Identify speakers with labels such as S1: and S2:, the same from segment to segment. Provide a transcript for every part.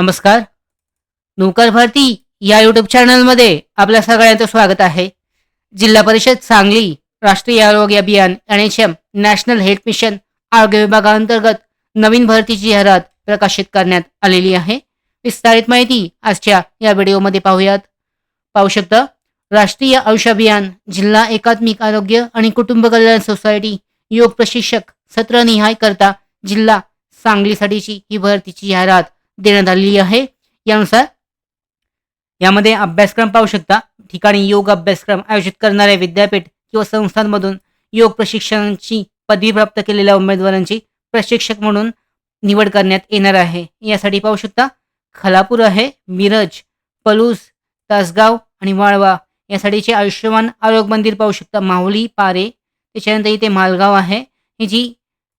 S1: नमस्कार. नोकर भरती या युट्यूब चॅनलमध्ये आपल्या सगळ्यांचं स्वागत आहे. जिल्हा परिषद सांगली राष्ट्रीय आरोग्य अभियान N H M national health mission आरोग्य विभागाअंतर्गत नवीन भरतीची जाहिरात प्रकाशित करण्यात आलेली आहे. विस्तारित माहिती आजच्या या व्हिडिओमध्ये पाहूयात. पाहू शकता राष्ट्रीय आयुष अभियान जिल्हा एकात्मिक आरोग्य आणि कुटुंब कल्याण सोसायटी योग प्रशिक्षक सत्रनिहाय करता जिल्हा सांगलीसाठीची ही भरतीची जाहिरात देण्यात आलेली आहे. यानुसार यामध्ये अभ्यासक्रम पाहू शकता. ठिकाणी योग अभ्यासक्रम आयोजित करणाऱ्या विद्यापीठ किंवा संस्थांमधून योग प्रशिक्षणाची पदवी प्राप्त केलेल्या उमेदवारांची प्रशिक्षक म्हणून निवड करण्यात येणार आहे. यासाठी पाहू शकता खलापूर आहे मिरज पलूस तासगाव आणि वाळवा यासाठीचे आयुष्यमान आरोग्य मंदिर पाहू शकता. माहुली पारे त्याच्यानंतर इथे मालगाव आहे. ही जी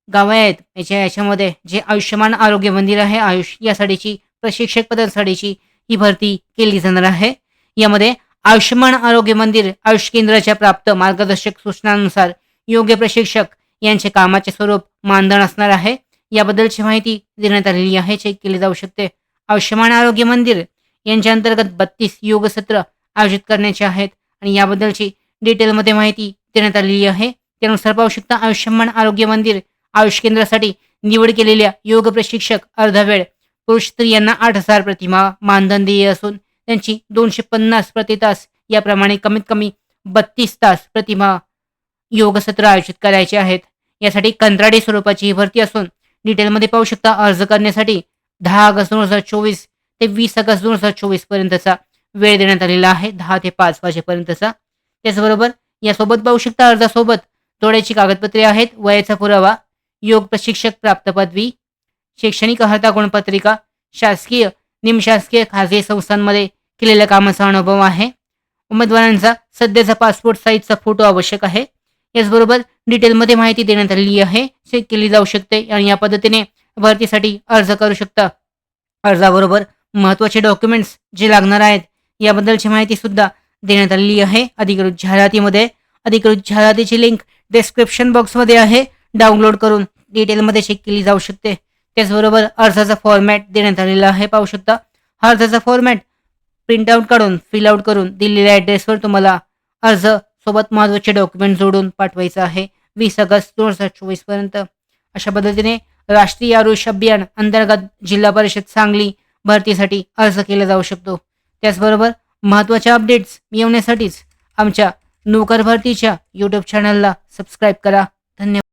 S1: गावं आहेत याच्या याच्यामध्ये जे आयुष्यमान आरोग्य मंदिर आहे आयुष यासाठीची प्रशिक्षक पदांसाठीची ही भरती केली जाणार आहे. यामध्ये आयुष्यमान आरोग्य मंदिर आयुष केंद्राच्या प्राप्त मार्गदर्शक सूचनांनुसार योग्य प्रशिक्षक यांचे कामाचे स्वरूप मानधन असणार आहे. याबद्दलची माहिती देण्यात आलेली आहे. चेक केली जाऊ शकते. आयुष्यमान आरोग्य मंदिर यांच्या अंतर्गत बत्तीस योग सत्र आयोजित करण्याचे आहेत आणि याबद्दलची डिटेलमध्ये माहिती देण्यात आलेली आहे. त्यानुसार पाहू शकता आयुष्यमान आरोग्य मंदिर आयुष केंद्रासाठी निवड केलेल्या योग प्रशिक्षक अर्धा वेळ पुरुष स्त्रियांना आठ हजार प्रतिमा मानधन देय असून त्यांची दोनशे पन्नास प्रति तास याप्रमाणे कमीत कमी बत्तीस तास प्रतिमा योग सत्र आयोजित करायचे आहेत. यासाठी कंत्राटी स्वरूपाची ही भरती असून डिटेलमध्ये पाहू शकता अर्ज करण्यासाठी दहा ऑगस्ट दोन हजार चोवीस ते वीस ऑगस्ट दोन हजार चोवीस पर्यंतचा वेळ देण्यात आलेला आहे दहा ते पाच वाजेपर्यंतचा. त्याचबरोबर यासोबत पाहू शकता अर्जासोबत तोड्याची कागदपत्रे आहेत वयाचा पुरावा योग प्रशिक्षक प्राप्त पदवी शैक्षणिक अर्हता गुणपत्रिका शासकीय निमशासकीय खाजगी संस्थांमध्ये केलेल्या कामाचा अनुभव आहे. उमेदवारांचा सध्याचा पासपोर्ट साईजचा फोटो आवश्यक आहे. याचबरोबर डिटेलमध्ये माहिती देण्यात आलेली आहे. चेक केली जाऊ शकते आणि या पद्धतीने भरतीसाठी अर्ज करू शकता. अर्जाबरोबर महत्त्वाचे डॉक्युमेंट्स जे लागणार आहेत याबद्दलची माहिती सुद्धा देण्यात आलेली आहे. अधिकृत जाहिरातीमध्ये अधिकृत जाहिरातीची लिंक डिस्क्रिप्शन बॉक्समध्ये आहे. डाउनलोड करून डिटेलमध्ये चेक केली जाऊ शकते. त्याचबरोबर अर्जाचा फॉर्मॅट देण्यात आलेला आहे पाहू शकता. हा अर्जाचा फॉर्मॅट प्रिंटआउट काढून फिल आउट करून दिलेल्या ॲड्रेसवर तुम्हाला अर्ज सोबत महत्त्वाचे डॉक्युमेंट जोडून पाठवायचं आहे. वीस ऑगस्ट दोन हजार चोवीसपर्यंत अशा पद्धतीने राष्ट्रीय आरोग्य अभियान अंतर्गत जिल्हा परिषद सांगली भरतीसाठी अर्ज केला जाऊ शकतो. त्याचबरोबर महत्त्वाच्या अपडेट्स मिळवण्यासाठीच आमच्या नोकर भरतीच्या यूट्यूब चॅनलला सबस्क्राईब करा. धन्यवाद.